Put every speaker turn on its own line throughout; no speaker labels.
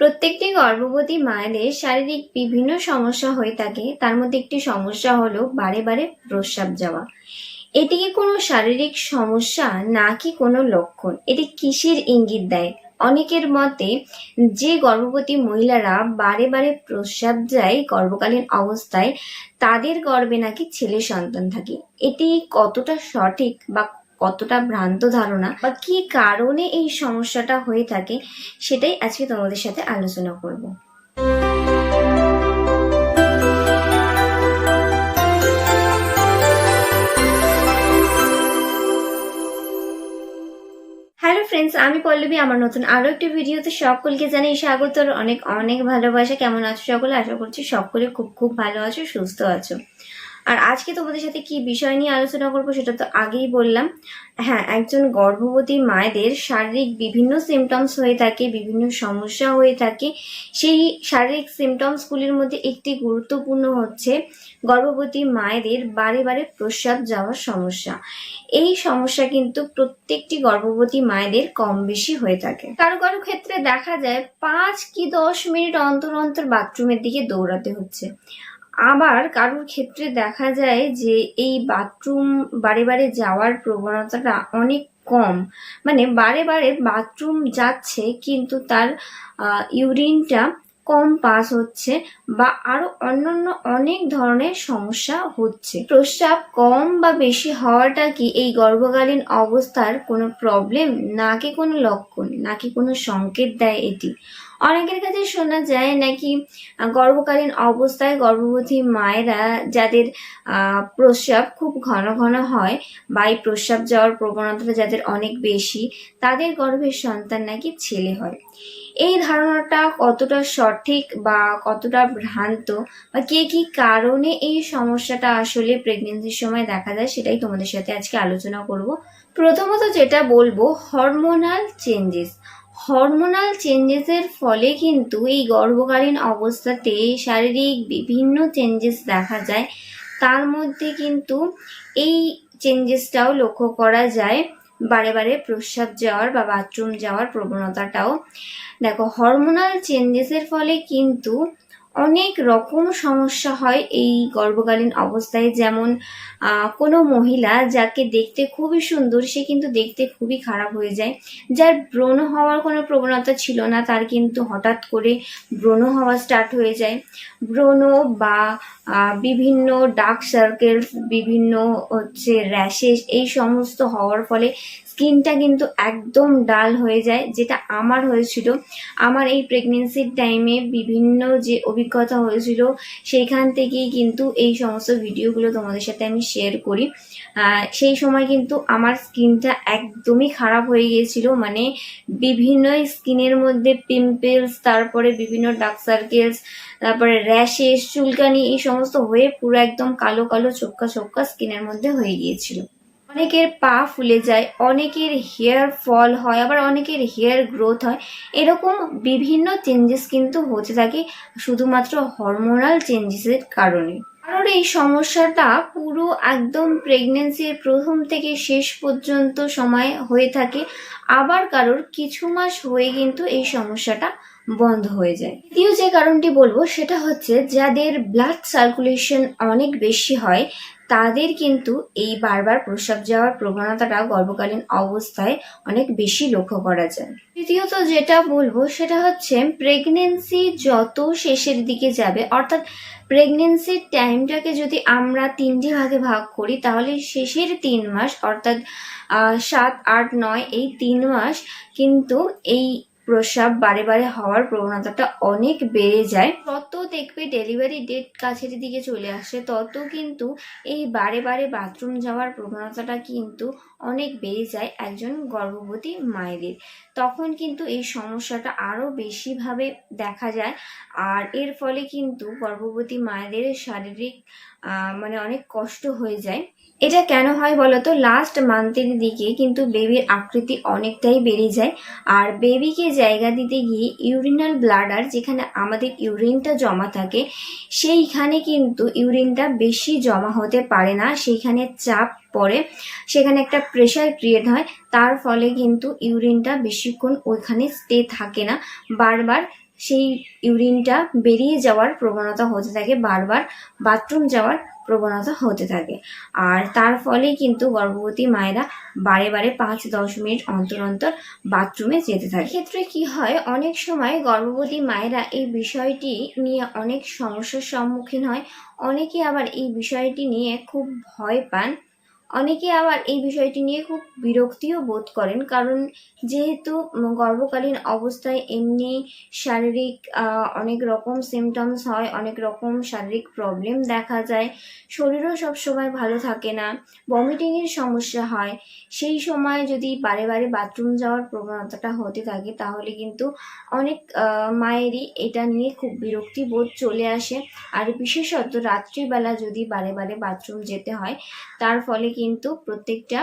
প্রত্যেকটি গর্ভবতী মায়েদের শারীরিক বিভিন্ন সমস্যা হয়ে থাকে। তার মধ্যে একটি সমস্যা হলো বারে বারে প্রস্রাব যাওয়া। এটি কি কোনো শারীরিক সমস্যা নাকি কোনো লক্ষণ? এটি কিসের ইঙ্গিত দেয়? অনেকের মতে, যে গর্ভবতী মহিলারা বারে বারে প্রস্রাব যায় গর্ভকালীন অবস্থায়, তাদের গর্ভে নাকি ছেলে সন্তান থাকে। এটি কতটা সঠিক বা কতটা ভ্রান্ত ধারণা বা কি কারণে এই সমস্যাটা হয়ে থাকে, সেটাই আজকে তোমাদের সাথে আলোচনা করব। হ্যালো ফ্রেন্ডস আমি পল্লবী, আমার নতুন আরও একটি ভিডিওতে সকলকে জানাই স্বাগত অনেক অনেক ভালোবাসা। কেমন আছো সকলে? আশা করছি সকলে খুব খুব ভালো আছো, সুস্থ আছো। আর আজকে তোমাদের সাথে কি বিষয় নিয়ে আলোচনা করব সেটা তো আগেই বললাম। হ্যাঁ একজন গর্ভবতী মায়েদের শারীরিক বিভিন্ন সিমটমস হয়ে থাকে, বিভিন্ন সমস্যা হয়ে থাকে। সেই শারীরিক সিমটমসগুলির মধ্যে একটি গুরুত্বপূর্ণ হচ্ছে গর্ভবতী মায়েদের বারে বারে প্রস্রাব যাওয়ার সমস্যা। এই সমস্যা কিন্তু প্রত্যেকটি গর্ভবতী মায়েদের কম বেশি হয়ে থাকে। কারও কারও ক্ষেত্রে দেখা যায় পাঁচ কি দশ মিনিট অন্তর অন্তর বাথরুমের দিকে দৌড়াতে হচ্ছে। আবার কারোর ক্ষেত্রে দেখা যায় যে এই বাথরুম বারে বারে যাওয়ার প্রবণতাটা অনেক কম। মানে বারে বারে বাথরুম যাচ্ছে কিন্তু তার ইউরিনটা কম পাস হচ্ছে বা আরও অন্যান্য অনেক ধরনের সমস্যা হচ্ছে। প্রস্রাব কম বা বেশি হওয়াটা কি এই গর্ভকালীন অবস্থার কোনো প্রবলেম নাকি কোনো লক্ষণ? নাকি কোনো সংকেত দেয় এটি? অনেকের কাছে শোনা যায় নাকি গর্ভকালীন অবস্থায় গর্ভবতী মায়েরা যাদের প্রস্রাব খুব ঘন ঘন হয় বা এই প্রস্রাব যাওয়ার প্রবণতাটা যাদের অনেক বেশি, তাদের গর্ভের সন্তান নাকি ছেলে হয়। এই ধারণাটা কতটা সঠিক বা কতটা ভ্রান্ত বা কে কি কারণে এই সমস্যাটা আসলে প্রেগনেন্সির সময় দেখা যায় সেটাই তোমাদের সাথে আজকে আলোচনা করব। প্রথমত যেটা বলব হরমোনাল চেঞ্জেস হরমোনাল চেঞ্জেসের ফলে কিন্তু এই গর্ভকালীন অবস্থাতে শারীরিক বিভিন্ন চেঞ্জেস দেখা যায়। তার মধ্যে কিন্তু এই চেঞ্জেসটাও লক্ষ্য করা যায়। বারে বারে প্রস্রাব যাওয়ার বা বাথরুম যাওয়ার প্রবণতাটাও। দেখো হরমোনাল চেঞ্জেসের ফলে কিন্তু অনেক রকম সমস্যা হয় এই গর্ভকালীন অবস্থায়। যেমন কোনো মহিলা যাকে দেখতে খুবই সুন্দর, সে কিন্তু দেখতে খুবই খারাপ হয়ে যায়। যার ব্রণ হওয়ার কোনো প্রবণতা ছিল না, তার কিন্তু হঠাৎ করে ব্রণ হওয়া স্টার্ট হয়ে যায়। ব্রণ বা বিভিন্ন ডার্ক সার্কেলস বিভিন্ন হচ্ছে র্যাশেস এই সমস্ত হওয়ার ফলে স্কিনটা কিন্তু একদম ডাল হয়ে যায়, যেটা আমার হয়েছিল। আমার এই প্রেগনেন্সির টাইমে বিভিন্ন যে অভিজ্ঞতা হয়েছিল, সেইখান থেকেই কিন্তু এই সমস্ত ভিডিওগুলো তোমাদের সাথে আমি শেয়ার করি। সেই সময় কিন্তু আমার স্কিনটা একদমই খারাপ হয়ে গিয়েছিল মানে বিভিন্ন স্কিনের মধ্যে পিম্পলস তারপরে বিভিন্ন ডার্ক সার্কেলস তারপরে র্যাশেস চুলকানি, এই সমস্ত হয়ে পুরো একদম কালো কালো চোক্কা চোক্কা স্কিনের মধ্যে হয়ে গিয়েছিল। অনেকের পা ফুলে যায়, অনেকের হেয়ার ফল হয়, আবার অনেকের হেয়ার গ্রোথ হয়। এরকম বিভিন্ন চেঞ্জেস কিন্তু হতে থাকে শুধুমাত্র হরমোনাল চেঞ্জেসের কারণে। কারোর এই সমস্যাটা পুরো একদম প্রেগনেন্সির প্রথম থেকে শেষ পর্যন্ত সময় হয়ে থাকে। আবার কারোর কিছু মাস হয়ে কিন্তু এই সমস্যাটা বন্ধ হয়ে যায়। দ্বিতীয় যে কারণটি বলব, সেটা হচ্ছে যাদের ব্লাড সার্কুলেশন অনেক বেশি হয় তাদের কিন্তু এই বারবার প্রস্রাব যাওয়ার প্রবণতাটা গর্ভকালীন অবস্থায় অনেক বেশি লক্ষ্য করা যায়। তৃতীয়ত যেটা বলব সেটা হচ্ছে প্রেগনেন্সি যত শেষের দিকে যাবে, অর্থাৎ প্রেগনেন্সির টাইমটাকে যদি আমরা তিনটি ভাগে ভাগ করি, তাহলে শেষের তিন মাস, অর্থাৎ সাত, আট, নয়, এই তিন মাস কিন্তু এই প্রস্রাব বারে বারে হওয়ার প্রবণতাটা অনেক বেড়ে যায়। তত দেখবে ডেলিভারি ডেট কাছের দিকে চলে আসে, তত কিন্তু এই বারে বারে বাথরুম যাওয়ার প্রবণতাটা কিন্তু অনেক বেড়ে যায় একজন গর্ভবতী মায়েদের। তখন কিন্তু এই সমস্যাটা আরও বেশিভাবে দেখা যায় আর এর ফলে কিন্তু গর্ভবতী মায়েদের শারীরিক মানে অনেক কষ্ট হয়ে যায়। এটা কেন হয় বলতো? লাস্ট মান্থের দিকে কিন্তু বেবির আকৃতি অনেকটাই বেড়ে যায়। আর বেবিকে জায়গা দিতে গিয়ে ইউরিনাল ব্লাডার যেখানে আমাদের ইউরিনটা জমা থাকে, সেইখানে কিন্তু ইউরিনটা বেশি জমা হতে পারে না। সেইখানে চাপ পড়ে, সেখানে একটা প্রেশার ক্রিয়েট হয়। তার ফলে কিন্তু ইউরিনটা বেশিক্ষণ ওইখানে স্টে থাকে না। বারবার সেই ইউরিনটা বেরিয়ে যাওয়ার প্রবণতা হতে থাকে, বারবার বাথরুম যাওয়ার প্রবণতা হতে থাকে। আর তার ফলে কিন্তু গর্ভবতী মায়েরা বারে বারে পাঁচ দশ মিনিট অন্তর অন্তর বাথরুমে যেতে থাকে। ক্ষেত্রে কি হয়, অনেক সময় গর্ভবতী মায়েরা এই বিষয়টি নিয়ে অনেক সমস্যার সম্মুখীন হয়। অনেকে আবার এই বিষয়টি নিয়ে খুব ভয় পান। অনেকে আবার এই বিষয়টি নিয়ে খুব বিরক্তিও বোধ করেন, কারণ যেহেতু গর্ভকালীন অবস্থায় এমনি শারীরিক অনেক রকম সিমটমস হয়, অনেক রকম শারীরিক প্রবলেম দেখা যায়, শরীরও সব সময় ভালো থাকে না ভমিটিংয়ের সমস্যা হয়, সেই সময় যদি বারে বারে বাথরুম যাওয়ার প্রবণতাটা হতে থাকে, তাহলে কিন্তু অনেক মায়েরই এটা নিয়ে খুব বিরক্তি বোধ চলে আসে, আর বিশেষত রাত্রিবেলা যদি বারে বারে বাথরুম যেতে হয়, তার ফলে কিন্তু প্রত্যেকটা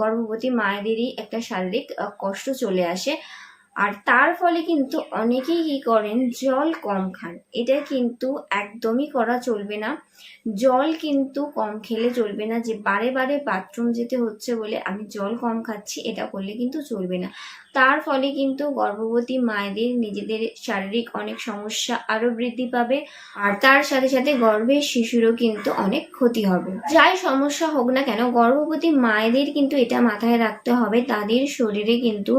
গর্ভবতী মায়েদেরই একটা শারীরিক কষ্ট চলে আসে। আর তার ফলে কিন্তু অনেকেই কি করেন, জল কম খান। এটা কিন্তু একদমই করা চলবে না। জল কিন্তু কম খেলে চলবে না। যে বারে বারে বাথরুম যেতে হচ্ছে বলে আমি জল কম খাচ্ছি, এটা করলে কিন্তু চলবে না। তার ফলে কিন্তু গর্ভবতী মায়েদের নিজেদের শারীরিক অনেক সমস্যা আরও বৃদ্ধি পাবে। আর তার সাথে সাথে গর্ভের শিশুরও কিন্তু অনেক ক্ষতি হবে। যাই সমস্যা হোক না কেন, গর্ভবতী মায়েদের কিন্তু এটা মাথায় রাখতে হবে। তাদের শরীরে কিন্তু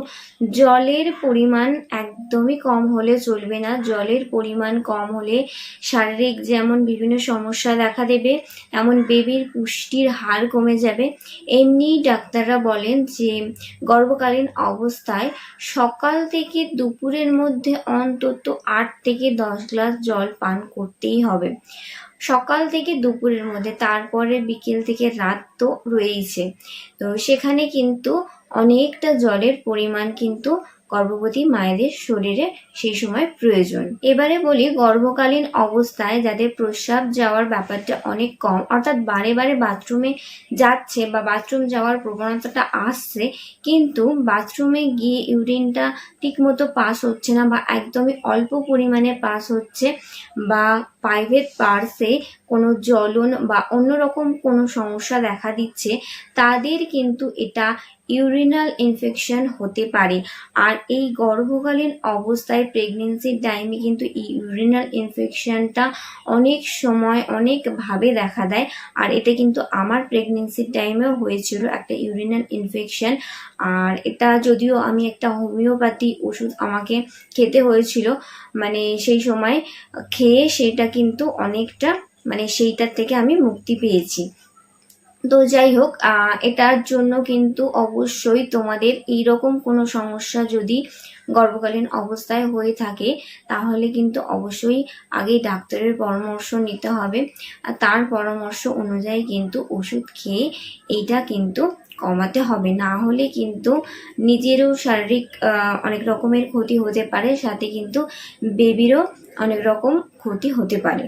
জলের পরিমাণ একদমই কম হলে চলবে না। জলের পরিমাণ কম হলে শারীরিক যেমন বিভিন্ন সমস্যা দেখা দেবে, এমন বেবির পুষ্টির হার কমে যাবে। এমনি ডাক্তাররা বলেন যে, গর্ভকালীন অবস্থায় সকাল থেকে দুপুরের মধ্যে অন্তত আট থেকে দশ গ্লাস জল পান করতেই হবে। সকাল থেকে দুপুরের মধ্যে, তারপরে বিকেল থেকে রাত তো রয়েইছে। তো সেখানে কিন্তু অনেকটা জলের পরিমাণ কিন্তু গর্ভবতী মায়েদের শরীরে সেই সময় প্রয়োজন। এবারে বলি গর্ভকালীন অবস্থায় যাদের প্রস্রাব যাওয়ার ব্যাপারটা অনেক কম, অর্থাৎ বারে বারে বাথরুমে যাচ্ছে বা বাথরুম যাওয়ার প্রবণতাটা আসছে, কিন্তু বাথরুমে গিয়ে ইউরিনটা ঠিকমতো পাস হচ্ছে না বা একদমই অল্প পরিমাণে পাস হচ্ছে বা প্রাইভেট পার্সে কোনো জ্বলন বা অন্যরকম কোনো সমস্যা দেখা দিচ্ছে, তাদের কিন্তু এটা ইউরিনাল ইনফেকশন হতে পারে। আর এই গর্ভকালীন অবস্থায় প্রেগনেন্সির টাইমে কিন্তু ইউরিনাল ইনফেকশনটা অনেক সময় অনেকভাবে দেখা দেয়। আর এটা কিন্তু আমার প্রেগনেন্সির টাইমেও হয়েছিল একটা ইউরিনাল ইনফেকশন। আর এটা যদিও আমি একটা হোমিওপ্যাথি ওষুধ আমাকে খেতে হয়েছিল মানে সেই সময় খেয়ে সেটা কিন্তু অনেকটা মানে সেইটার থেকে আমি মুক্তি পেয়েছি। তো যাই হোক এটার জন্য কিন্তু অবশ্যই তোমাদের এইরকম কোনো সমস্যা যদি গর্ভকালীন অবস্থায় হয়ে থাকে, তাহলে কিন্তু অবশ্যই আগে ডাক্তারের পরামর্শ নিতে হবে। আর তার পরামর্শ অনুযায়ী কিন্তু ওষুধ খেয়ে এইটা কিন্তু কমাতে হবে। না হলে কিন্তু নিজেরও শারীরিক অনেক রকমের ক্ষতি হতে পারে, সাথে কিন্তু বেবিরও অনেক রকম ক্ষতি হতে পারে।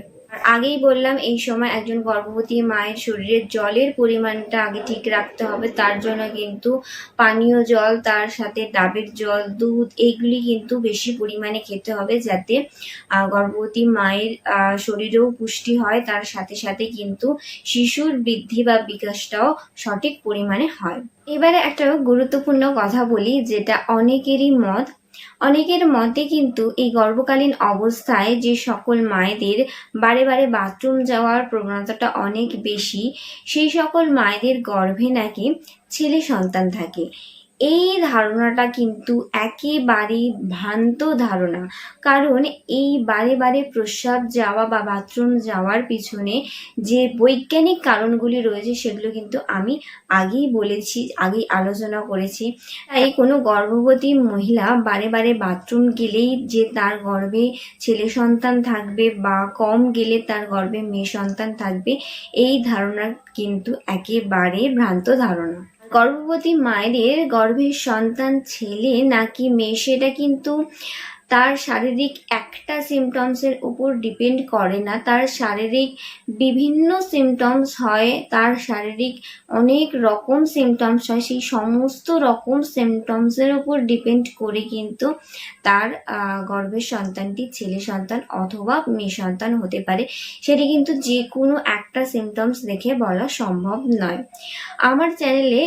আগেই বললাম, এই সময় একজন গর্ভবতী মায়ের শরীরে জলের পরিমাণটা আগে ঠিক রাখতে হবে। তার জন্য কিন্তু পানীয় জল, তার সাথে ডাবের জল, দুধ এইগুলি কিন্তু বেশি পরিমাণে খেতে হবে যাতে গর্ভবতী মায়ের শরীরেও পুষ্টি হয়। তার সাথে সাথে কিন্তু শিশুর বৃদ্ধি বা বিকাশটাও সঠিক পরিমাণে হয়। এবারে একটা গুরুত্বপূর্ণ কথা বলি, যেটা অনেকেরই মত অনেকের মতে কিন্তু এই গর্ভকালীন অবস্থায় যে সকল মায়েদের বারে বারে বাথরুম যাওয়ার প্রবণতাটা অনেক বেশি, সেই সকল মায়েদের গর্ভে নাকি ছেলে সন্তান থাকে। এই ধারণাটা কিন্তু একেবারেই ভ্রান্ত ধারণা। কারণ এই বারে বারে প্রস্রাব যাওয়া বা বাথরুম যাওয়ার পিছনে যে বৈজ্ঞানিক কারণগুলি রয়েছে সেগুলো কিন্তু আমি আগেই বলেছি, আগেই আলোচনা করেছি। তাই কোনো গর্ভবতী মহিলা বারে বারে বাথরুম গেলেই যে তার গর্ভে ছেলে সন্তান থাকবে বা কম গেলে তার গর্ভে মেয়ে সন্তান থাকবে, এই ধারণা কিন্তু একেবারে ভ্রান্ত ধারণা। গর্ভবতী মায়েদের গর্ভের সন্তান ছেলে নাকি মেয়ে সেটা কিন্তু তার শারীরিক একটা সিমটমসের উপর ডিপেন্ড করে না। তার শারীরিক বিভিন্ন সিমটমস হয়, তার শারীরিক অনেক রকম সিমটমস হয়, সেই সমস্ত রকম সিমটমসের উপর ডিপেন্ড করে কিন্তু তার গর্ভের সন্তানটি ছেলে সন্তান অথবা মেয়ে সন্তান হতে পারে। সেটি কিন্তু যে কোনো একটা সিমটমস দেখে বলা সম্ভব নয়। আমার চ্যানেলে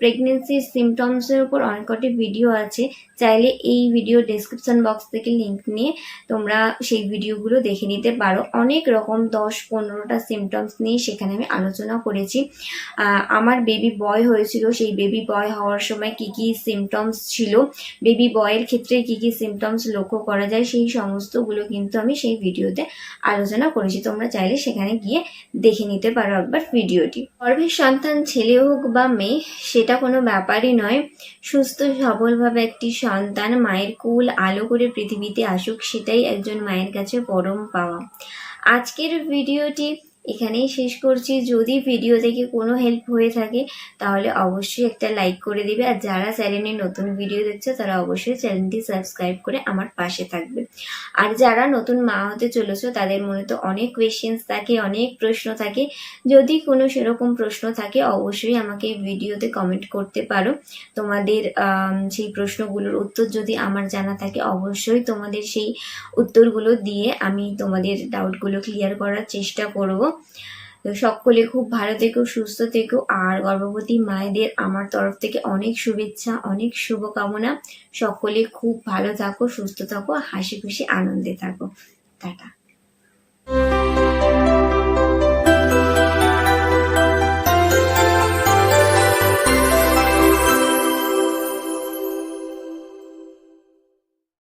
প্রেগনেন্সির সিমটমসের উপর অনেক কটি ভিডিও আছে। চাইলে এই ভিডিও ডেসক্রিপশন বক্স থেকে লিংক নিয়ে তোমরা সেই ভিডিওগুলো দেখে নিতে পারো। অনেক রকম দশ পনেরোটা সিমটমস নিয়ে সেখানে আমি আলোচনা করেছি। আমার বেবি বয় হয়েছিল, সেই বেবি বয় হওয়ার সময় কি কি সিমটমস ছিল বেবি বয়ের ক্ষেত্রে কি কি সিমটমস লক্ষ্য করা যায়, সেই সমস্তগুলো কিন্তু আমি সেই ভিডিওতে আলোচনা করেছি। তোমরা চাইলে সেখানে গিয়ে দেখে নিতে পারো একবার ভিডিওটি গর্ভের সন্তান ছেলে হোক বা মেয়ে, সেটা কোনো ব্যাপারই নয়। সুস্থ সবলভাবে একটি সন্তান, মায়ের কুল আলো করে পৃথিবীতে আসুক সেটাই একজন মায়ের কাছে পরম পাওয়া। আজকের ভিডিওটি এখানেই শেষ করছি। যদি ভিডিও থেকে কোনো হেল্প হয়ে থাকে, তাহলে অবশ্যই একটা লাইক করে দিবে। আর যারা চ্যানেলে নতুন ভিডিও দেখছে, তারা অবশ্যই চ্যানেলটি সাবস্ক্রাইব করে আমার পাশে থাকবে। আর যারা নতুন মা হতে চলেছো, তাদের মনে তো অনেক কোয়েশ্চেন্স থাকে, অনেক প্রশ্ন থাকে। যদি কোনো সেরকম প্রশ্ন থাকে, অবশ্যই আমাকে ভিডিওতে কমেন্ট করতে পারো। তোমাদের সেই প্রশ্নগুলোর উত্তর যদি আমার জানা থাকে, অবশ্যই তোমাদের সেই উত্তরগুলো দিয়ে আমি তোমাদের ডাউটগুলো ক্লিয়ার করার চেষ্টা করব। তো সকলে খুব ভালো থেকো, সুস্থ থেকো। আর গর্ভবতী মায়েদের আমার তরফ থেকে অনেক শুভেচ্ছা, অনেক শুভকামনা। সকলে খুব ভালো থাকো, সুস্থ থাকো হাসি খুশি আনন্দে থাকো। টাটা।